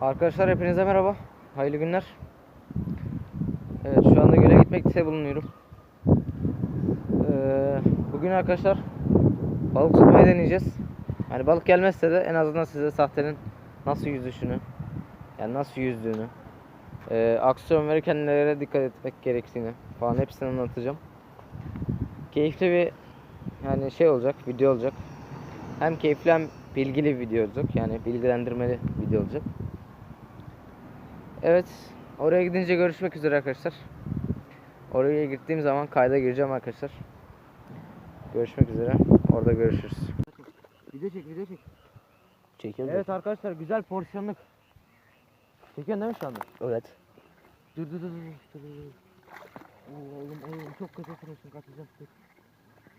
Arkadaşlar hepinize merhaba. Hayırlı günler. Evet şu anda göle gitmekte bulunuyorum. Ee, bugün arkadaşlar balık tutmayı deneyeceğiz. Yani balık gelmezse de en azından size sahtenin nasıl yüzüşünü, yani nasıl yüzdüğünü, e, aksiyon verirken nelere dikkat etmek gerektiğini falan hepsini anlatacağım. Keyifli bir yani şey olacak, video olacak. Hem keyifli hem bilgili video olacak. Yani bilgilendirmeli video olacak. Evet. Oraya gidince görüşmek üzere arkadaşlar. Oraya gittiğim zaman kayda gireceğim arkadaşlar. Görüşmek üzere. Orada görüşürüz. Video çek, video çek. Çekiyorum. Evet arkadaşlar güzel porsiyonluk. Çekiyorsun değil mi şu anda? Evet. Dur dur dur dur. dur, dur, oğlum oğlum çok kötü ısırmışsın kaçacağım. Dur.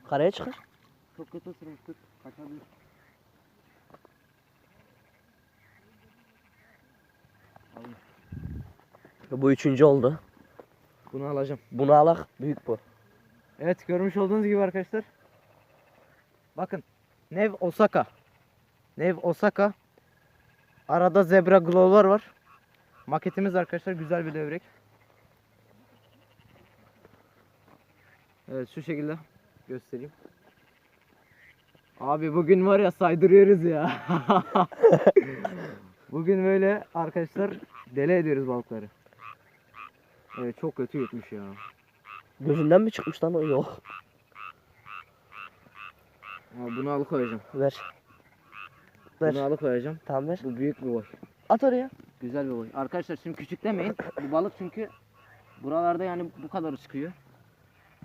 Karaya çıkar. Çok kötü ısırmışsın. Kaçabilir. Bu üçüncü oldu. Bunu alacağım. Bunu alak. Büyük bu. Evet görmüş olduğunuz gibi arkadaşlar. Bakın. Nev Osaka. Nev Osaka. Arada zebra glow'lar var. Maketimiz arkadaşlar güzel bir levrek. Evet şu şekilde göstereyim. Abi bugün var ya saydırıyoruz ya. bugün böyle arkadaşlar deli ediyoruz balıkları. Evet çok kötü yutmuş ya. Gözünden mi çıkmış lan o? Yok. Ha, bunu alıkoyacağım. Ver. Ver. Bunu alıkoyacağım. Tamam ver. Bu büyük bir boy. At oraya. Güzel bir boy. Arkadaşlar şimdi küçük demeyin. Bu balık çünkü buralarda yani bu kadar çıkıyor.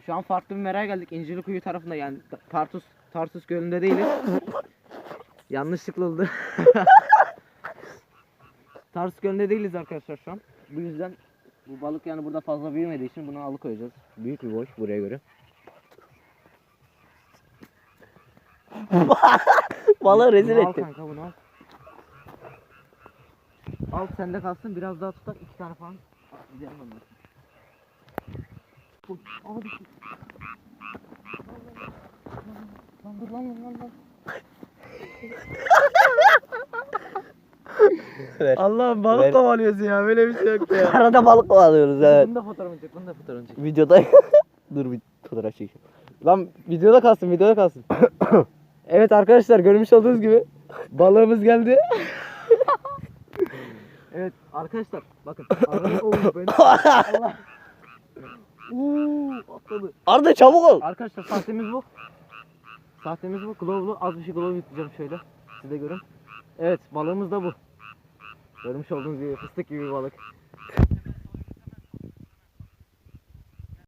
Şu an farklı bir meraya geldik. İncirlikuyu tarafında yani Ta- Tartus Tartus Gölü'nde değiliz. Yanlışlıkla oldu. Tartus Gölü'nde değiliz arkadaşlar şu an. Bu yüzden bu balık yani burada fazla büyümediği için bunu alıkoyacağız. Büyük bir boy buraya göre. Balığı rezil Bunu al ettin. kanka bunu al. Al sende kalsın biraz daha tutak iki tane falan. Al, Gidelim ondan. Uy, Abi. Lan dur lan lan lan lan. Allah'ım balık Ver. kovalıyorsun ya böyle bir şey yok ya. Arada balık alıyoruz evet. Bunu da fotoğrafını çek, bunu da fotoğrafını çek. Videoda dur bir fotoğraf çekeyim. Lan videoda kalsın, videoda kalsın. evet arkadaşlar görmüş olduğunuz gibi balığımız geldi. evet arkadaşlar bakın. Arada olmuş böyle. Allah. Uuu atladı. Arda çabuk ol. Arkadaşlar sahtemiz bu. Sahtemiz bu. Glow'lu. Az bir şey glow yükleyeceğim şöyle. Siz de görün. Evet balığımız da bu. Görmüş olduğunuz gibi fıstık gibi bir balık.